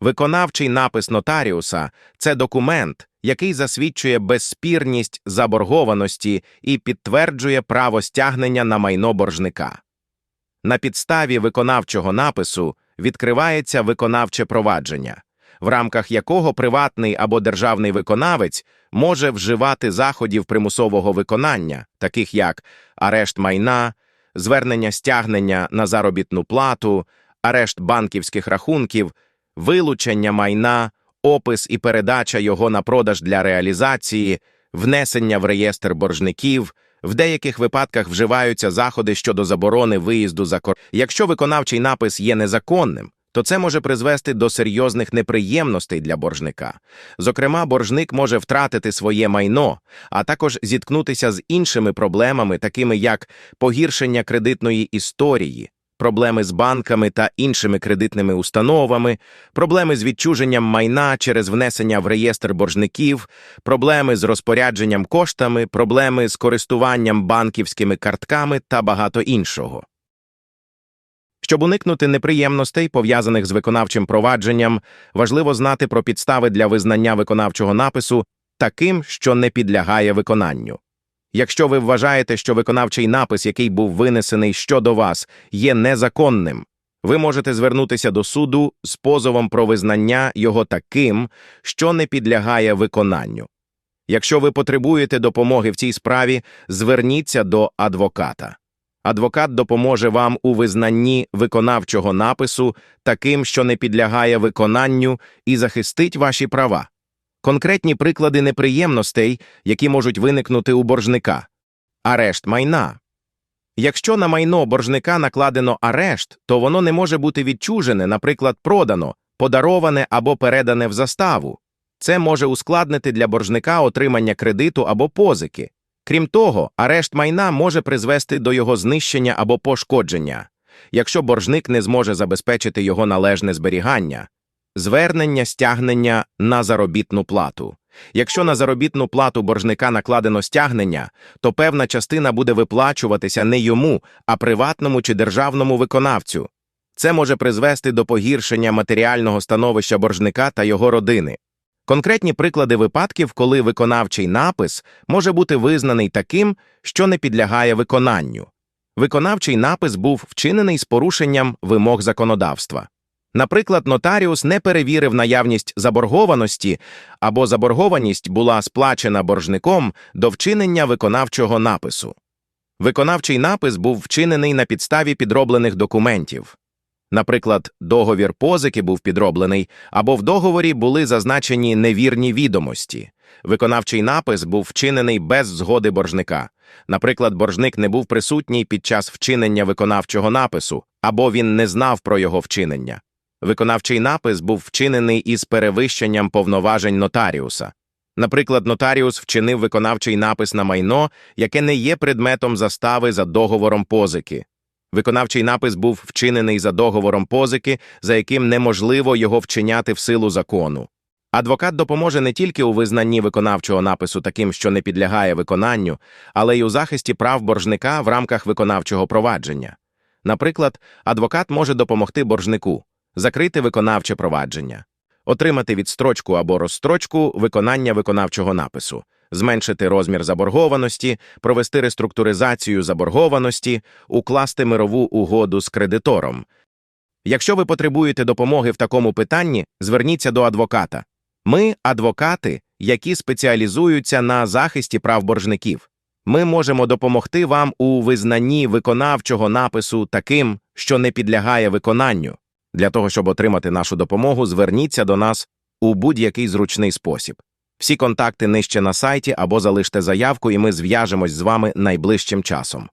Виконавчий напис нотаріуса це документ, який засвідчує безспірність заборгованості і підтверджує право стягнення на майно боржника. На підставі виконавчого напису відкривається виконавче провадження, в рамках якого приватний або державний виконавець може вживати заходів примусового виконання, таких як арешт майна, звернення стягнення на заробітну плату, арешт банківських рахунків, вилучення майна, опис і передача його на продаж для реалізації, внесення в реєстр боржників. В деяких випадках вживаються заходи щодо заборони виїзду за кордон. Якщо виконавчий напис є незаконним, то це може призвести до серйозних неприємностей для боржника. Зокрема, боржник може втратити своє майно, а також зіткнутися з іншими проблемами, такими як погіршення кредитної історії, проблеми з банками та іншими кредитними установами, проблеми з відчуженням майна через внесення в реєстр боржників, проблеми з розпорядженням коштами, проблеми з користуванням банківськими картками та багато іншого. Щоб уникнути неприємностей, пов'язаних з виконавчим провадженням, важливо знати про підстави для визнання виконавчого напису таким, що не підлягає виконанню. Якщо ви вважаєте, що виконавчий напис, який був винесений щодо вас, є незаконним, ви можете звернутися до суду з позовом про визнання його таким, що не підлягає виконанню. Якщо ви потребуєте допомоги в цій справі, зверніться до адвоката. Адвокат допоможе вам у визнанні виконавчого напису таким, що не підлягає виконанню, і захистить ваші права. Конкретні приклади неприємностей, які можуть виникнути у боржника. Арешт майна. Якщо на майно боржника накладено арешт, то воно не може бути відчужене, наприклад, продано, подароване або передане в заставу. Це може ускладнити для боржника отримання кредиту або позики. Крім того, арешт майна може призвести до його знищення або пошкодження, якщо боржник не зможе забезпечити його належне зберігання. Звернення стягнення на заробітну плату. Якщо на заробітну плату боржника накладено стягнення, то певна частина буде виплачуватися не йому, а приватному чи державному виконавцю. Це може призвести до погіршення матеріального становища боржника та його родини. Конкретні приклади випадків, коли виконавчий напис може бути визнаний таким, що не підлягає виконанню. Виконавчий напис був вчинений з порушенням вимог законодавства. Наприклад, нотаріус не перевірив наявність заборгованості або заборгованість була сплачена боржником до вчинення виконавчого напису. Виконавчий напис був вчинений на підставі підроблених документів. Наприклад, договір позики був підроблений, або в договорі були зазначені невірні відомості. Виконавчий напис був вчинений без згоди боржника. Наприклад, боржник не був присутній під час вчинення виконавчого напису, або він не знав про його вчинення. Виконавчий напис був вчинений із перевищенням повноважень нотаріуса. Наприклад, нотаріус вчинив виконавчий напис на майно, яке не є предметом застави за договором позики. Виконавчий напис був вчинений за договором позики, за яким неможливо його вчиняти в силу закону. Адвокат допоможе не тільки у визнанні виконавчого напису таким, що не підлягає виконанню, але й у захисті прав боржника в рамках виконавчого провадження. Наприклад, адвокат може допомогти боржнику закрити виконавче провадження, отримати відстрочку або розстрочку виконання виконавчого напису, зменшити розмір заборгованості, провести реструктуризацію заборгованості, укласти мирову угоду з кредитором. Якщо ви потребуєте допомоги в такому питанні, зверніться до адвоката. Ми адвокати, які спеціалізуються на захисті прав боржників. Ми можемо допомогти вам у визнанні виконавчого напису таким, що не підлягає виконанню. Для того, щоб отримати нашу допомогу, зверніться до нас у будь-який зручний спосіб. Всі контакти нижче на сайті або залиште заявку, і ми зв'яжемось з вами найближчим часом.